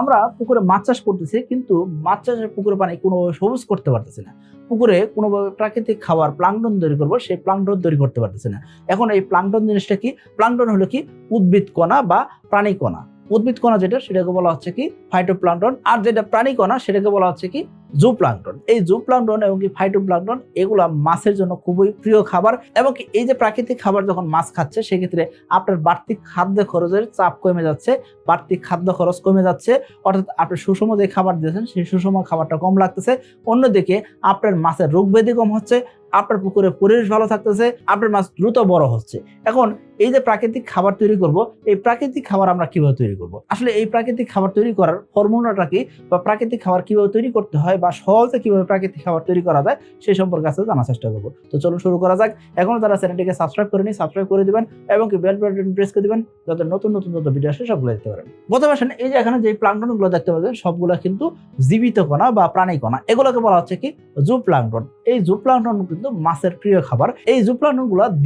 আমরা পুকুরে মাছ চাষ করতেছি, কিন্তু মাছ চাষের পুকুরে পানি কোনোভাবে সবুজ করতে পারতেছি না। পুকুরে কোনোভাবে প্রাকৃতিক খাবার প্লাংটন তৈরি করব, সেই প্লাংটন তৈরি করতে পারতেছি না। এখন এই প্লাংটন জিনিসটা কি? প্লাংটন হলো কি? উদ্ভিদ কণা বা প্রাণী কণা। উদ্ভিদ কণা যেটা, সেটাকে বলা হচ্ছে কি? ফাইটো প্লান্টন আর যেটা প্রাণী কণা, সেটাকে বলা হচ্ছে কি? জু প্লাংটন এই জুপ্লাংটন এবং কি ফাইটোপ্লাংটন এগুলো মাছের জন্য খুবই প্রিয় খাবার এবং কি এই যে প্রাকৃতিক খাবার যখন মাছ খাচ্ছে, সেক্ষেত্রে আপনার বাড়তি খাদ্য খরচের চাপ কমে যাচ্ছে, বাড়তি খাদ্য খরচ কমে যাচ্ছে। অর্থাৎ আপনি সুষম যে খাবার দিয়েছেন, সেই সুষম খাবারটা কম লাগতেছে। অন্যদিকে আপনার মাছের রোগ ব্যাধি কম হচ্ছে আপনার পুকুরে পরিবেশ ভালো থাকতেছে, আপনার মাছ দ্রুত বড় হচ্ছে। এখন এই যে প্রাকৃতিক খাবার তৈরি করব, এই প্রাকৃতিক খাবার আমরা কীভাবে তৈরি করব? আসলে এই প্রাকৃতিক খাবার তৈরি করার ফর্মুলাটা কি বা প্রাকৃতিক খাবার কীভাবে তৈরি করতে হয় বা সহজে কীভাবে প্রাকৃতিক খাবার তৈরি করা যায় সেই সম্পর্কে আজকে জানার চেষ্টা করব। তো চলুন শুরু করা যাক। এখনও তারা চ্যানেলটিকে সাবস্ক্রাইব করেনি সাবস্ক্রাইব করে দিবেন এবং কি বেল বাটন প্রেস করে দিবেন, যাতে নতুন নতুন যত ভিডিও আসে, সবগুলো দেখতে পারেন। প্রথমে আসেন, এই যে এখানে যে প্লাঙ্কটনগুলো দেখতে পাচ্ছেন, সবগুলো কিন্তু জীবিত কণা বা প্রাণী কণা। এগুলোকে বলা হচ্ছে কি জু প্লাঙ্কটন এই জু প্লাঙ্কটন কিন্তু মাছের প্রিয় খাবার। এই জু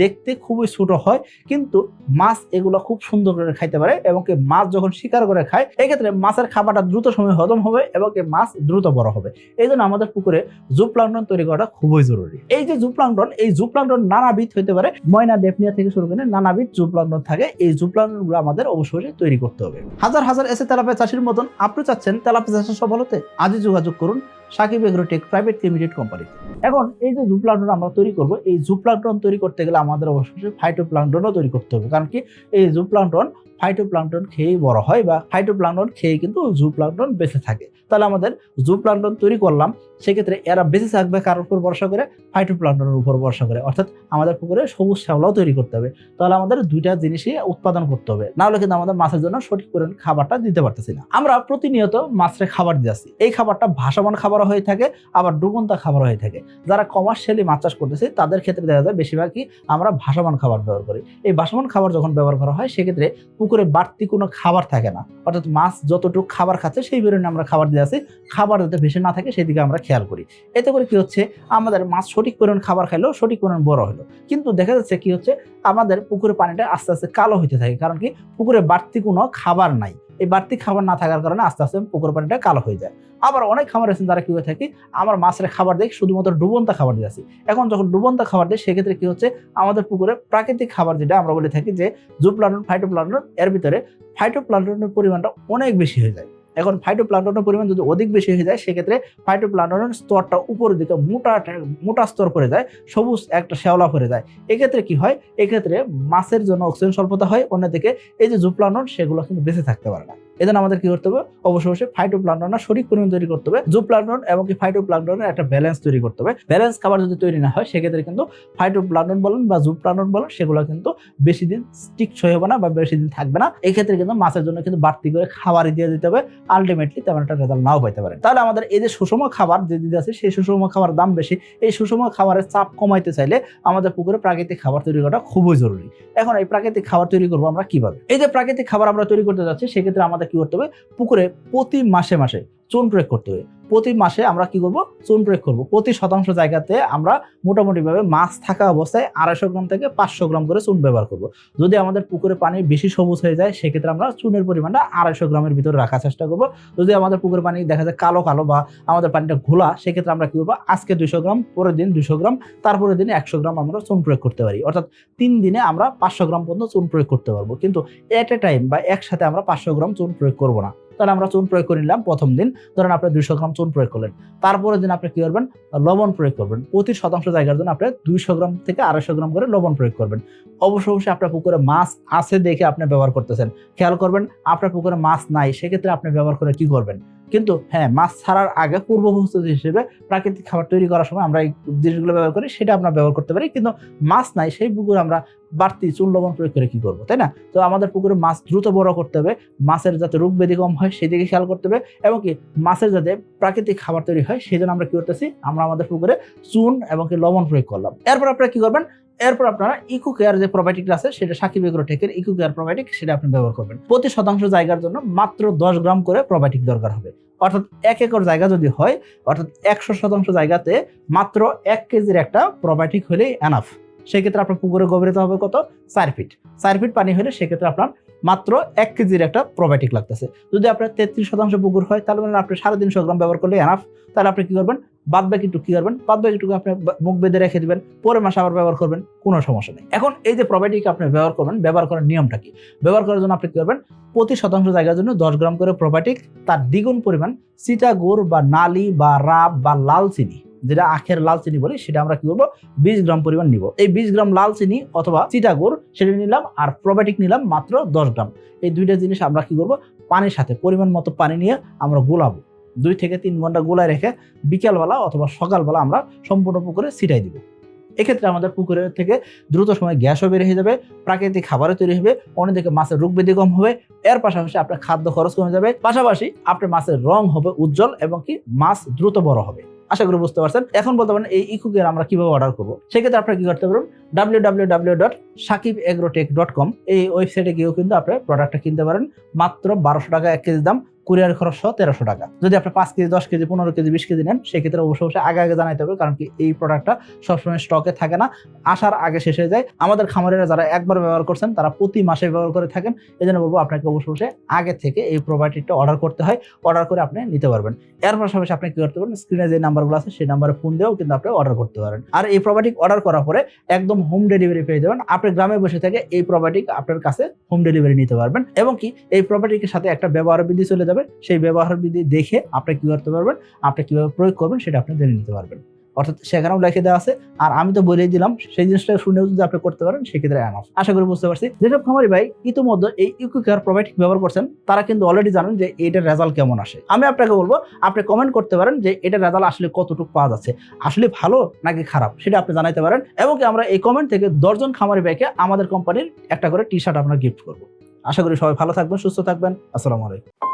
দেখতে খুবই ছোট হয়, কিন্তু মাছ এগুলো খুব সুন্দর করে খাইতে পারে এবং কি মাছ যখন শিকার করে খায়, এক্ষেত্রে মাছের খাবারটা দ্রুত সময় হজম হবে এবং কি মাছ দ্রুত বড় হবে। এই জন্য আমাদের পুকুরে জু প্লাঙ্কটন তৈরি করাটা খুবই জরুরি। এই যে জু প্লাঙ্কটন এই জু প্লাঙ্কটন নানাবিধ হতে পারে, ময়না ডেপনিয়া থেকে শুরু করে নানাবিধ জু প্লাঙ্কটন থাকে, এই জু গুলো আমাদের অবশ্যই তৈরি করতে হবে। হাজার হাজার এসে তেলাপিয়া চাষির মতন, আপনি চাচ্ছেন তেলাপিয়া চাষের সফল আজই যোগাযোগ করুন সাকিব এগ্রোটেক প্রাইভেট লিমিটেড কোম্পানিতে এখন এই যে জুপ্লান্টন আমরা তৈরি করব, এই জুপ্লান্টন তৈরি করতে গেলে আমাদের অবশ্যই ফাইটোপ্লান্টনও তৈরি করতে হবে। কারণ কি এই জুপ্লান্টন ফাইটোপ্লাঙ্কটন খেয়েই বড় হয় বা ফাইটোপ্লাঙ্কটন খেয়ে কিন্তু জুপ্লাঙ্কটন বেঁচে থাকে। তাহলে আমাদের জুপ্লাঙ্কটন তৈরি করলাম, সেক্ষেত্রে এরা বেঁচে থাকবে কার উপর ভরসা করে? ফাইটোপ্লাঙ্কটনের উপর ভরসা করে। অর্থাৎ আমাদের পুকুরে সবুজ শ্যাওলাও তৈরি করতে হবে। তাহলে আমাদের দুইটা জিনিসই উৎপাদন করতে হবে। না হলে কিন্তু আমাদের মাছের জন্য সঠিক পরিমাণ খাবারটা দিতে পারতেছি না। আমরা প্রতিনিয়ত মাছের খাবার দিয়েছি এই খাবারটা ভাসমান খাবার হয়ে থাকে, আবার ডুবন্তা খাবার হয়ে থাকে। যারা কমার্শিয়ালি মাছ চাষ করতেছে, তাদের ক্ষেত্রে দেখা যায় বেশিরভাগই আমরা ভাসমান খাবার ব্যবহার করি। এই ভাসমান খাবার যখন ব্যবহার করা হয়, সেক্ষেত্রে পুকুরে বাড়তি কোনো খাবার থাকে না। অর্থাৎ মাছ যতটুকু খাবার খাচ্ছে, সেই পরিমাণে আমরা খাবার দিয়ে আসি। খাবার যাতে ভেসে না থাকে, সেদিকে আমরা খেয়াল করি। এতে করে কি হচ্ছে, আমাদের মাছ সঠিক পরিমাণ খাবার খাইলেও সঠিক পরিমাণ বড় হলো। কিন্তু দেখা যাচ্ছে কি হচ্ছে, আমাদের পুকুরের পানিটা আস্তে আস্তে কালো হইতে থাকে। কারণ কি, পুকুরে বাড়তি কোনো খাবার নাই। এই বাড়তি খাবার না থাকার কারণে আস্তে আস্তে পুকুর পানিটা কালো হয়ে যায়। আবার অনেক খাবার আছেন যারা কি হয়ে থাকে, আমার মাছের খাবার দেয় শুধুমাত্র ডুবন্তা খাবার দিয়ে আসি। এখন যখন ডুবন্তা খাবার দেয়, সেক্ষেত্রে কি হচ্ছে, আমাদের পুকুরে প্রাকৃতিক খাবার যেটা আমরা বলে থাকি যে জুপ্লান্টন ফাইটোপ্লান্টন এর ভিতরে ফাইটোপ্লান্টনের পরিমাণটা অনেক বেশি হয়ে যায়। এখন ফাইটোপ্লান্টনের পরিমাণ যদি অধিক বেশি হয়ে যায়, সেক্ষেত্রে ফাইটোপ্লান্টনের স্তরটা উপরের দিকে মোটা মোটা স্তর করে যায়, সবুজ একটা শ্যাওলা করে যায়। এক্ষেত্রে কি হয়? এক্ষেত্রে মাছের জন্য অক্সিজেন স্বল্পতা হয়, অন্যদিকে এই যে জুপ্লান্টন সেগুলো কিন্তু বেঁচে থাকতে পারে না। এজন্য আমাদের কি করতে হবে? অবশ্যই অবশ্যই ফাইটোপ্লান্টনটা সঠিক পরিমাণ তৈরি করতে হবে। জুপ্লান্টন এবং কি ফাইটোপ্লান্টনের একটা ব্যালেন্স তৈরি করতে হবে। ব্যালেন্স খাবার যদি তৈরি না হয়, সেক্ষেত্রে কিন্তু ফাইটোপ্লান্টন বলেন বা জুপ্লান্টন বলেন, সেগুলো কিন্তু বেশি দিন স্টিক সই হবে না বা বেশি দিন থাকবে না। এক্ষেত্রে কিন্তু মাছের জন্য কিন্তু বাড়তি করে খাবারই দিয়ে দিতে হবে। আলটিমেটলি তেমন একটা রেজাল্ট নাও পাইতে পারেন। তাহলে আমাদের এই যে সুষম খাবার যে দিদি আছে, সেই সুষম খাবার দাম বেশি। এই সুষম খাবারের চাপ কমাইতে চাইলে আমাদের পুকুরে প্রাকৃতিক খাবার তৈরি করাটা খুবই জরুরি। এখন এই প্রাকৃতিক খাবার তৈরি করব আমরা কীভাবে? এই যে প্রাকৃতিক খাবার আমরা তৈরি করতে যাচ্ছি, সেক্ষেত্রে আমাদের কি করতে হবে? পুকুরে প্রতি মাসে মাসে চুন প্রয়োগ করতে হবে। প্রতি মাসে আমরা কি করব? চুন প্রয়োগ করব। প্রতি শতাংশ জায়গাতে আমরা মোটামুটিভাবে মাছ থাকা অবস্থায় আড়াইশো গ্রাম থেকে পাঁচশো গ্রাম করে চুন ব্যবহার করব। যদি আমাদের পুকুরে পানি বেশি সবুজ হয়ে যায়, সেক্ষেত্রে আমরা চুনের পরিমাণটা আড়াইশো গ্রামের ভিতরে রাখার চেষ্টা করব। যদি আমাদের পুকুরে পানি দেখা যায় কালো কালো বা আমাদের পানিটা ঘোলা, সেক্ষেত্রে আমরা কি করব? আজকে দুশো গ্রাম, পরের দিন দুশো গ্রাম, তারপরের দিনে একশো গ্রাম আমরা চুন প্রয়োগ করতে পারি। অর্থাৎ তিন দিনে আমরা পাঁচশো গ্রাম পর্যন্ত চুন প্রয়োগ করতে পারব। কিন্তু এট এ টাইম বা একসাথে আমরা পাঁচশো গ্রাম চুন প্রয়োগ করব না। তাহলে আমরা চুন প্রয়োগ করে নিলাম প্রথম দিন। ধরেন আপনি দুইশো গ্রাম চুন প্রয়োগ করলেন। তারপরে দিন আপনি কি করবেন? লবণ প্রয়োগ করবেন। প্রতি শতাংশ জায়গার জন্য আপনি দুইশো গ্রাম থেকে আড়াইশো গ্রাম করে লবণ প্রয়োগ করবেন। অবশ্য অবশ্যই আপনার পুকুরে মাছ আছে দেখে আপনি ব্যবহার করতেছেন। খেয়াল করবেন, আপনার পুকুরে মাছ নাই, সেক্ষেত্রে আপনি ব্যবহার করে কি করবেন? কিন্তু হ্যাঁ মাছ ছাড়ার আগে পূর্ব প্রস্তুতি হিসেবে প্রাকৃতিক খাবার তৈরি করার সময় আমরা এই জিনিসগুলো ব্যবহার করি, সেটা আমরা ব্যবহার করতে পারি। কিন্তু মাছ নাই, সেই পুকুরে আমরা বাড়তি চুন লবণ প্রয়োগ করে কি করব, তাই না? তো আমাদের পুকুরে মাছ দ্রুত বড় করতে হবে, মাছের যাতে রোগ ব্যাধি কম হয় সেদিকে খেয়াল করতে হবে এবং কি মাছের যাতে প্রাকৃতিক খাবার তৈরি হয় সেই জন্য আমরা কি করতেছি, আমরা আমাদের পুকুরে চুন এবং কি লবণ প্রয়োগ করলাম। এরপর আপনারা কি করবেন এরপর আপনারা ইকো কেয়ার যে প্রোবায়োটিকটা আছে, সেটা সাকিব এগ্রোটেকের ইকো কেয়ার প্রোবায়োটিক সেটা আপনি ব্যবহার করবেন। প্রতি শতাংশ জায়গার জন্য মাত্র দশ গ্রাম করে প্রোবায়োটিক দরকার হবে। অর্থাৎ এক একর জায়গা যদি হয়, অর্থাৎ একশো শতাংশ জায়গাতে মাত্র এক কেজির একটা প্রোবায়োটিক হলেই এনাফ সেক্ষেত্রে আপনার পুকুরে গভীরতা হবে কত? চার ফিট চার ফিট পানি হলে সেক্ষেত্রে আপনার মাত্র এক কেজির একটা প্রোবায়োটিক লাগতেছে। যদি আপনার তেত্রিশ শতাংশ পুকুর হয়, তাহলে মানে আপনি সাড়ে তিনশো গ্রাম ব্যবহার করলে এনাফ তাহলে আপনি কি করবেন? বাদ বাকিটুকু কি করবেন? বাদ বাকিটুকু আপনি মুখ বেঁধে রেখে দেবেন। পরের মাসে আবার ব্যবহার করবেন। কোনো সমস্যা নেই। এখন এই যে প্রোবায়োটিক আপনি ব্যবহার করবেন, ব্যবহার করার নিয়মটা কি? ব্যবহার করার জন্য আপনি কি করবেন? প্রতি শতাংশ জায়গার জন্য দশ গ্রাম করে প্রোবায়োটিক তার দ্বিগুণ পরিমাণ চিটা গুড় বা নালি বা রাব বা লাল চিনি যেটা আখের লাল চিনি বলি, সেটা আমরা কি করব? বিশ গ্রাম পরিমাণ নিব। এই বিশ গ্রাম লাল চিনি অথবা চিটা গুড় সেটা নিলাম আর প্রোবায়োটিক নিলাম মাত্র দশ গ্রাম। এই দুইটা জিনিস আমরা কি করব? পানির সাথে, পরিমাণ মতো পানি নিয়ে আমরা গোলাবো। দুই থেকে তিন ঘণ্টা গোলায় রেখে বিকালবেলা অথবা সকালবেলা আমরা সম্পূর্ণ পুকুরে ছিটাই দিব। এক্ষেত্রে আমাদের পুকুরের থেকে দ্রুত সময় গ্যাসও বের হয়ে যাবে, প্রাকৃতিক খাবারও তৈরি হবে, অন্যদিকে মাছের রোগ ব্যাধি কম হবে, এর পাশাপাশি আপনার খাদ্য খরচ কমে যাবে, পাশাপাশি আপনার মাছের রং হবে উজ্জ্বল এবং কি মাছ দ্রুত বড় হবে। আশা করি বুঝতে পারছেন। এখন বলতে পারেন এই ইকুকের আমরা কীভাবে অর্ডার করব? সেক্ষেত্রে আপনারা কি করতে পারবেন? W W W dot Sakib agrotech dot com এই ওয়েবসাইটে গিয়েও কিন্তু আপনার প্রোডাক্টটা কিনতে পারেন। মাত্র বারোশো টাকা এক কেজি দাম। কুরিয়ার খরচ সহ তেরোশো টাকা। যদি আপনি পাঁচ কেজি, দশ কেজি, পনেরো কেজি, বিশ কেজি নেন, সেক্ষেত্রে অবশ্যই অবশ্যই আগে আগে জানাইতে হবে, কারণ কি এই প্রোডাক্টটা সবসময় স্টকে থাকে না। আসার আগে শেষ হয়ে যায়। আমাদের খামারেরা যারা একবার ব্যবহার করছেন, তারা প্রতি মাসে ব্যবহার করে থাকেন। এই জন্য বলব, আপনাকে অবশ্যই অবশ্যই আগে থেকে এই প্রোবায়োটিকটা অর্ডার করতে হয়। অর্ডার করে আপনি নিতে পারবেন। এর পাশাপাশি আপনি কি করতে পারেন স্ক্রিনে যে নাম্বারগুলো আছে, সেই নাম্বারে ফোন দিয়েও কিন্তু আপনি অর্ডার করতে পারেন। আর এই প্রোবায়োটিক অর্ডার করার পরে একদম হোম ডেলিভারি পেয়ে যাবেন। আপনি গ্রামে বসে থেকে এই প্রোবায়োটিক আপনার কাছে হোম ডেলিভারি নিতে পারবেন। এবং কি এই প্রোবায়োটিকের সাথে একটা ব্যবহার বিধি চলে যাবে। সেই ব্যবহার বিধি দেখে আপনি কি করতে পারবেন, আপনি কীভাবে প্রয়োগ করবেন সেটা আপনি জেনে নিতে পারবেন। অর্থাৎ সেখানেও লিখে দেওয়া আছে, আর আমি তো বলেই দিলাম, সেই জিনিসটা শুনেও যদি আপনি করতে পারেন, সেক্ষেত্রে এনাফ আশা করি বুঝতে পারছি। যেসব খামারি ভাই ইতিমধ্যে এই ইকুকেয়ার প্রোবায়োটিক ব্যবহার করছেন, তারা কিন্তু অলরেডি জানেন যে এটার রেজাল্ট কেমন আসে। আমি আপনাকে বলব, আপনি কমেন্ট করতে পারেন যে এটার রেজাল্ট আসলে কতটুকু পাওয়া যাচ্ছে, আসলে ভালো নাকি খারাপ, সেটা আপনি জানাইতে পারেন, এবং কি আমরা এই কমেন্ট থেকে দশজন খামারি ভাইকে আমাদের কোম্পানির একটা করে টি শার্ট আপনার গিফট করব। আশা করি সবাই ভালো থাকবেন, সুস্থ থাকবেন, আসসালামু আলাইকুম।